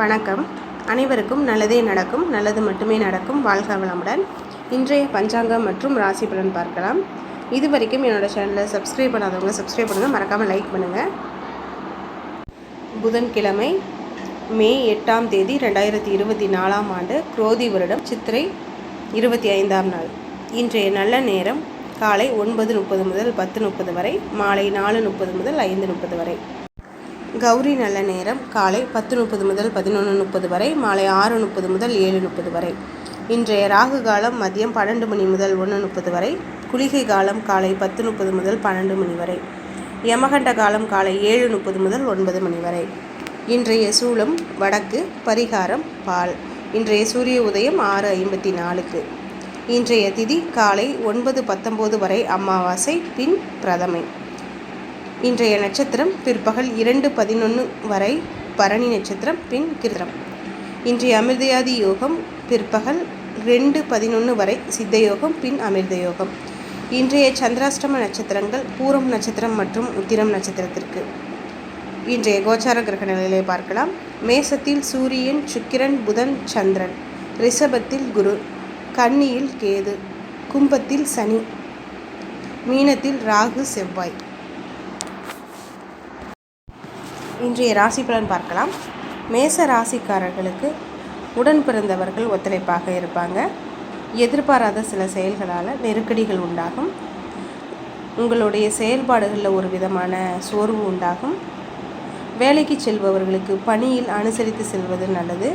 வணக்கம். அனைவருக்கும் நல்லதே நடக்கும் நல்லது மட்டுமே நடக்கும் வாழ்க வளமுடன். இன்றைய பஞ்சாங்கம் மற்றும் ராசி பலன் பார்க்கலாம். இது வரைக்கும் என்னோடய சேனலை சப்ஸ்கிரைப் பண்ணாதவங்க சப்ஸ்கிரைப் பண்ணுங்கள் மறக்காமல் லைக் பண்ணுங்கள் புதன்கிழமை மே எட்டாம் தேதி ரெண்டாயிரத்தி இருபத்தி நாலாம் ஆண்டு குரோதி வருடம் சித்திரை இருபத்தி ஐந்தாம் நாள். இன்றைய நல்ல நேரம் காலை ஒன்பது முப்பது முதல் பத்து முப்பது வரை மாலை நாலு முப்பது முதல் ஐந்து முப்பது வரை. கௌரி நல்ல நேரம். காலை பத்து முப்பது முதல் பதினொன்று முப்பது வரை மாலை ஆறு முப்பது முதல் ஏழு முப்பது வரை. இன்றைய ராகு காலம் மதியம் பன்னெண்டு மணி முதல் ஒன்று முப்பது வரை. குளிகை காலம் காலை பத்து முப்பது முதல் பன்னெண்டு மணி வரை. யமகண்ட காலம் காலை ஏழு முப்பது முதல் ஒன்பது மணி வரை. இன்றைய சூலம் வடக்கு பரிகாரம் பால். இன்றைய சூரிய உதயம் ஆறு ஐம்பத்தி நாலுக்கு. இன்றைய திதி காலை ஒன்பது பத்தொம்போது வரை அமாவாசை பின் பிரதமை. இன்றைய நட்சத்திரம் பிற்பகல் இரண்டு பதினொன்று வரை பரணி நட்சத்திரம் பின் கிருதம் இன்றைய அமிர்தயாதி யோகம் பிற்பகல் ரெண்டு பதினொன்று வரை சித்த யோகம் பின் அமிர்த யோகம். இன்றைய சந்திராஷ்டம நட்சத்திரங்கள் பூரம் நட்சத்திரம் மற்றும் உத்திரம் நட்சத்திரத்திற்கு. இன்றைய கோச்சார கிரக நிலைகளை பார்க்கலாம். மேசத்தில் சூரியன் சுக்கிரன் புதன் சந்திரன். ரிஷபத்தில் குரு கன்னியில் கேது கும்பத்தில் சனி மீனத்தில் ராகு செவ்வாய். இன்றைய ராசி பலன் பார்க்கலாம். மேச ராசிக்காரர்களுக்கு உடன் பிறந்தவர்கள் ஒத்துழைப்பாக இருப்பாங்க. எதிர்பாராத சில செயல்களால் நெருக்கடிகள் உண்டாகும். உங்களுடைய செயல்பாடுகளில் ஒரு விதமான சோர்வு உண்டாகும். வேலைக்கு செல்பவர்களுக்கு பணியில் அனுசரித்து செல்வது நல்லது.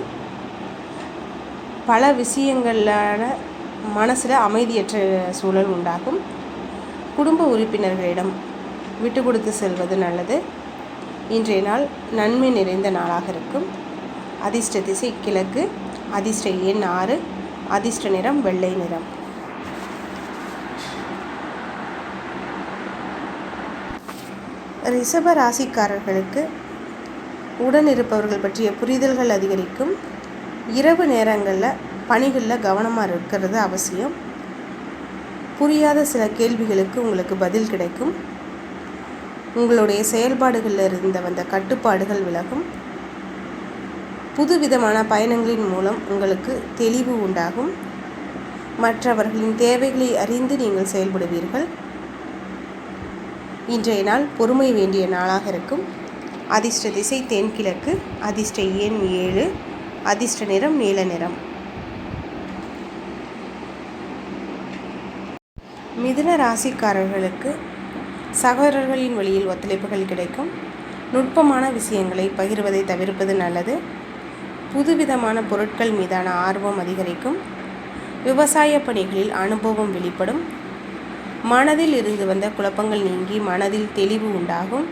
பல விஷயங்களான மனசில் அமைதியற்ற சூழல் உண்டாகும். குடும்ப உறுப்பினர்களிடம் விட்டு கொடுத்து செல்வது நல்லது. இன்றைய நாள் நன்மை நிறைந்த நாளாக இருக்கும். அதிர்ஷ்ட திசை கிழக்கு அதிர்ஷ்ட எண் ஆறு அதிர்ஷ்ட நிறம் வெள்ளை நிறம். ரிஷப ராசிக்காரர்களுக்கு உடன் இருப்பவர்கள் பற்றிய புரிதல்கள் அதிகரிக்கும். இரவு நேரங்களில் பணிகளில் கவனமாக இருக்கிறது அவசியம். புரியாத சில கேள்விகளுக்கு உங்களுக்கு பதில் கிடைக்கும். உங்களுடைய செயல்பாடுகளில் இருந்த வந்த கட்டுப்பாடுகள் விலகும். புதுவிதமான பயணங்களின் மூலம் உங்களுக்கு தெளிவு உண்டாகும். மற்றவர்களின் தேவைகளை அறிந்து நீங்கள் செயல்படுவீர்கள். இன்றைய நாள் பொறுமை வேண்டிய நாளாக இருக்கும். அதிர்ஷ்ட திசை தென்கிழக்கு அதிர்ஷ்ட எண் ஏழு அதிர்ஷ்ட நிறம் நீல நிறம். மிதுன ராசிக்காரர்களுக்கு சகோதரர்களின் வழியில் ஒத்துழைப்புகள் கிடைக்கும். நுட்பமான விஷயங்களை பகிர்வதை தவிர்ப்பது நல்லது. புதுவிதமான பொருட்கள் மீதான ஆர்வம் அதிகரிக்கும். விவசாய பணிகளில் அனுபவம் வெளிப்படும். மனதில் இருந்து வந்த குழப்பங்கள் நீங்கி மனதில் தெளிவு உண்டாகும்.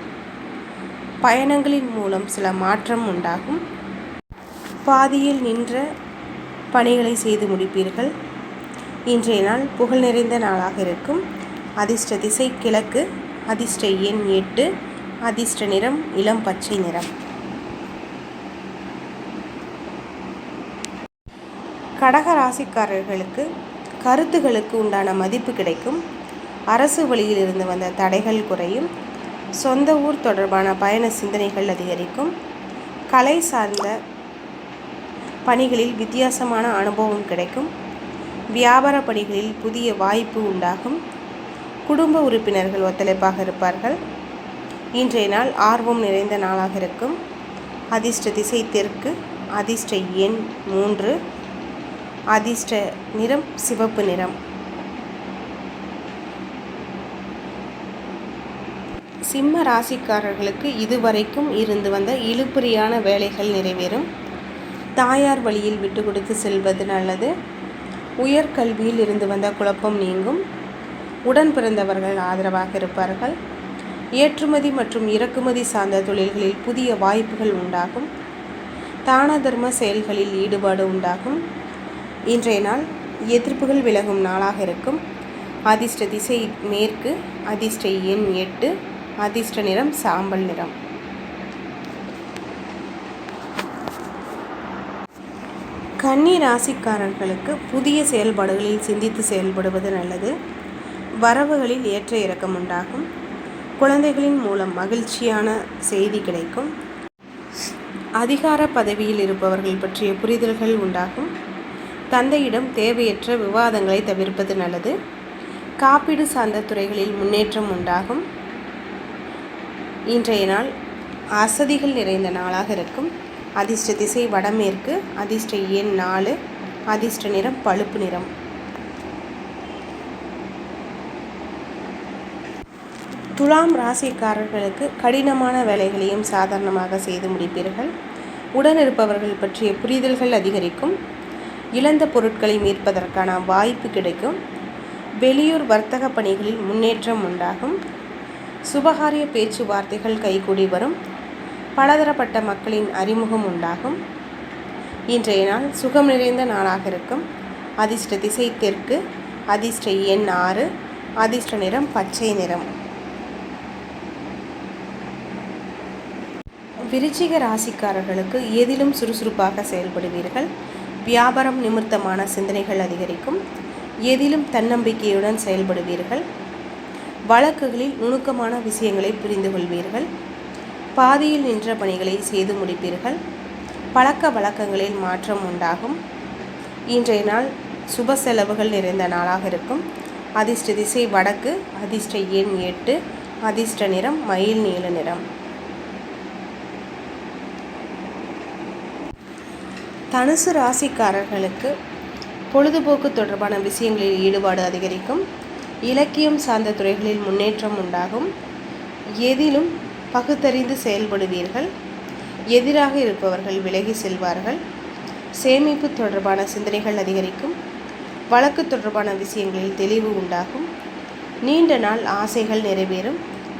பயணங்களின் மூலம் சில மாற்றம் உண்டாகும். பாதியில் நின்ற பணிகளை செய்து முடிப்பீர்கள். இன்றைய நாள் புகழ் நிறைந்த நாளாக இருக்கும். அதிர்ஷ்ட திசை கிழக்கு. அதிர்ஷ்ட எண் எட்டு அதிர்ஷ்ட நிறம் இளம் பச்சை நிறம். கடக ராசிக்காரர்களுக்கு கருத்துகளுக்கு உண்டான மதிப்பு கிடைக்கும். அரசு வழியில் இருந்து வந்த தடைகள் குறையும். சொந்த ஊர் தொடர்பான பயண சிந்தனைகள் அதிகரிக்கும். கலை சார்ந்த பணிகளில் வித்தியாசமான அனுபவம் கிடைக்கும். வியாபார பணிகளில் புதிய வாய்ப்பு உண்டாகும். குடும்ப உறுப்பினர்கள் ஒத்துழைப்பாக இருப்பார்கள். இன்றைய நாள் ஆர்வம் நிறைந்த நாளாக இருக்கும். அதிர்ஷ்ட திசை தெற்கு அதிர்ஷ்ட எண் மூன்று அதிர்ஷ்ட நிறம் சிவப்பு நிறம். சிம்ம ராசிக்காரர்களுக்கு இதுவரைக்கும் இருந்து வந்த இழுபறியான வேலைகள் நிறைவேறும். தாயார் வழியில் விட்டு கொடுத்து செல்வது நல்லது. உயர்கல்வியில் இருந்து வந்த குழப்பம் நீங்கும். உடன் பிறந்தவர்கள் ஆதரவாக இருப்பார்கள். ஏற்றுமதி மற்றும் இறக்குமதி சார்ந்த தொழில்களில் புதிய வாய்ப்புகள் உண்டாகும். தான தர்ம செயல்களில் ஈடுபாடு உண்டாகும். இன்றைய நாள் எதிர்ப்புகள் விலகும் நாளாக இருக்கும். அதிர்ஷ்ட திசை மேற்கு அதிர்ஷ்ட எண் எட்டு அதிர்ஷ்ட நிறம் சாம்பல் நிறம். கன்னி ராசிக்காரர்களுக்கு புதிய செயல்பாடுகளில் சிந்தித்து செயல்படுவது நல்லது. வரவுகளில் ஏற்ற இறக்கம் உண்டாகும். குழந்தைகளின் மூலம் மகிழ்ச்சியான செய்தி கிடைக்கும். அதிகார பதவியில் இருப்பவர்கள் பற்றிய புரிதல்கள் உண்டாகும். தந்தையிடம் தேவையற்ற விவாதங்களை தவிர்ப்பது நல்லது. காப்பீடு சார்ந்த துறைகளில் முன்னேற்றம் உண்டாகும். இன்றைய நாள் அசதிகள் நிறைந்த நாளாக இருக்கும். அதிர்ஷ்ட திசை வடமேற்கு அதிர்ஷ்ட எண் நாலு அதிர்ஷ்ட நிறம் பழுப்பு நிறம். துலாம் ராசிக்காரர்களுக்கு கடினமான வேலைகளையும் சாதாரணமாக செய்து முடிப்பீர்கள். உடன் இருப்பவர்கள் பற்றிய புரிதல்கள் அதிகரிக்கும். இழந்த பொருட்களை மீட்பதற்கான வாய்ப்பு கிடைக்கும். வெளியூர் வர்த்தக பணிகளில் முன்னேற்றம் உண்டாகும். சுபகாரிய பேச்சுவார்த்தைகள் கைகூடி வரும். பலதரப்பட்ட மக்களின் அறிமுகம் உண்டாகும். இன்றைய நாள் சுகம் நிறைந்த நாளாக இருக்கும். அதிர்ஷ்ட திசை தெற்கு அதிர்ஷ்ட எண் ஆறு அதிர்ஷ்ட நிறம் பச்சை நிறம். விருச்சிக ராசிக்காரர்களுக்கு எதிலும் சுறுசுறுப்பாக செயல்படுவீர்கள். வியாபாரம் நிமித்தமான சிந்தனைகள் அதிகரிக்கும். எதிலும் தன்னம்பிக்கையுடன் செயல்படுவீர்கள். வழக்குகளில் நுணுக்கமான விஷயங்களை புரிந்து கொள்வீர்கள் பாதியில் நின்ற பணிகளை செய்து முடிப்பீர்கள். பழக்க வழக்கங்களில் மாற்றம் உண்டாகும். இன்றைய நாள் சுப செலவுகள் நிறைந்த நாளாக இருக்கும். அதிர்ஷ்ட திசை வடக்கு அதிர்ஷ்ட எண் எட்டு அதிர்ஷ்ட நிறம் மயில் நீல நிறம். தனுசு ராசிக்காரர்களுக்கு பொழுதுபோக்கு தொடர்பான விஷயங்களில் ஈடுபாடு அதிகரிக்கும். இலக்கியம் சார்ந்த துறைகளில் முன்னேற்றம் உண்டாகும். எதிலும் பகுத்தறிந்து செயல்படுவீர்கள். எதிராக இருப்பவர்கள் விலகி செல்வார்கள். சேமிப்பு தொடர்பான சிந்தனைகள் அதிகரிக்கும். வழக்கு தொடர்பான விஷயங்களில் தெளிவு உண்டாகும். நீண்ட நாள் ஆசைகள் நிறைவேறும்.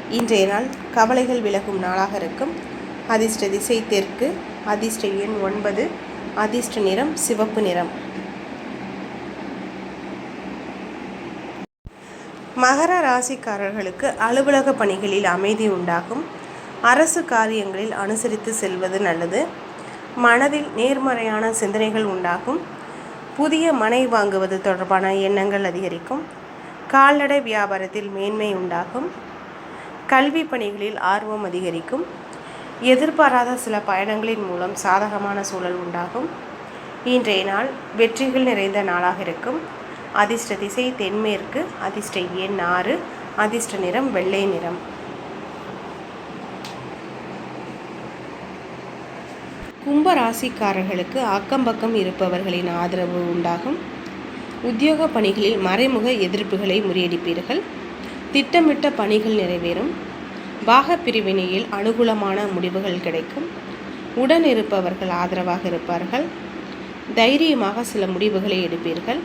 இன்றைய நாள் கவலைகள் விலகும் நாளாக இருக்கும். அதிர்ஷ்ட திசை தெற்கு அதிர்ஷ்ட எண் ஒன்பது. அதிர்ஷ்ட நிறம் சிவப்பு நிறம். மகர ராசிக்காரர்களுக்கு அலுவலக பணிகளில் அமைதி உண்டாகும். அரசு காரியங்களில் அனுசரித்து செல்வது நல்லது. மனதில் நேர்மறையான சிந்தனைகள் உண்டாகும். புதிய மனை வாங்குவது தொடர்பான எண்ணங்கள் அதிகரிக்கும். கால்நடை வியாபாரத்தில் மேன்மை உண்டாகும். கல்வி பணிகளில் ஆர்வம் அதிகரிக்கும். எதிர்பாராத சில பயணங்களின் மூலம் சாதகமான சூழல் உண்டாகும். இன்றைய நாள் வெற்றிகள் நிறைந்த நாளாக இருக்கும். அதிர்ஷ்ட திசை தென்மேற்கு அதிர்ஷ்ட எண் ஆறு அதிர்ஷ்ட நிறம் வெள்ளை நிறம். கும்ப ராசிக்காரர்களுக்கு அக்கம்பக்கம் இருப்பவர்களின் ஆதரவு உண்டாகும். உத்தியோக பணிகளில் மறைமுக எதிர்ப்புகளை முறியடிப்பீர்கள். திட்டமிட்ட பணிகள் நிறைவேறும். பாக பிரிவினையில் அனுகூலமான முடிவுகள் கிடைக்கும். உடன் இருப்பவர்கள் ஆதரவாக இருப்பார்கள். தைரியமாக சில முடிவுகளை எடுப்பீர்கள்.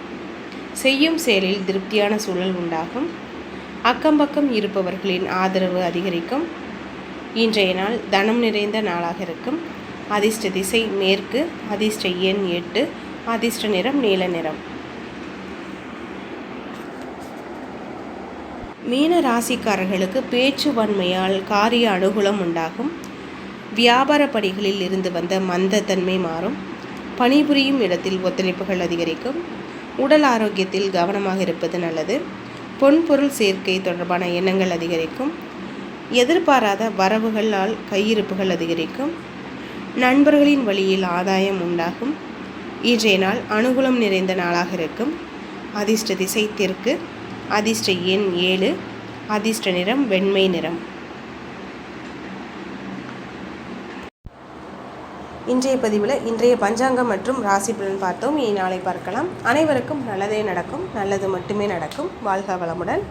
செய்யும் செயலில் திருப்தியான சூழல் உண்டாகும். அக்கம்பக்கம் இருப்பவர்களின் ஆதரவு அதிகரிக்கும். இன்றைய நாள் தனம் நிறைந்த நாளாக இருக்கும். அதிர்ஷ்ட திசை மேற்கு அதிர்ஷ்ட எண் எட்டு அதிர்ஷ்ட நிறம் நீல நிறம். மீன ராசிக்காரர்களுக்கு பேச்சு வன்மையால் காரிய அனுகூலம் உண்டாகும். வியாபார பணிகளில் இருந்து வந்த மந்தத்தன்மை மாறும். பணிபுரியும் இடத்தில் ஒத்துழைப்புகள் அதிகரிக்கும். உடல் ஆரோக்கியத்தில் கவனமாக இருப்பது நல்லது. பொன்பொருள் சேர்க்கை தொடர்பான எண்ணங்கள் அதிகரிக்கும். எதிர்பாராத வரவுகளால் கையிருப்புகள் அதிகரிக்கும். நண்பர்களின் வழியில் ஆதாயம் உண்டாகும். இன்றைய நாள் அனுகூலம் நிறைந்த நாளாக இருக்கும். அதிர்ஷ்ட திசை தெற்கு. அதிர்ஷ்ட எண் ஏழு அதிர்ஷ்ட நிறம் வெண்மை நிறம். இன்றைய பதிவில் இன்றைய பஞ்சாங்கம் மற்றும் ராசி பலன் பார்த்தோம். இனி நாளை பார்க்கலாம். அனைவருக்கும் நல்லதே நடக்கும் நல்லது மட்டுமே நடக்கும். வாழ்க வளமுடன்.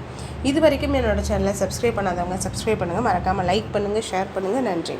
இது வரைக்கும் என்னோடய சேனலை சப்ஸ்கிரைப் பண்ணாதவங்க சப்ஸ்கிரைப் பண்ணுங்கள் மறக்காமல் லைக் பண்ணுங்கள் ஷேர் பண்ணுங்கள் நன்றி.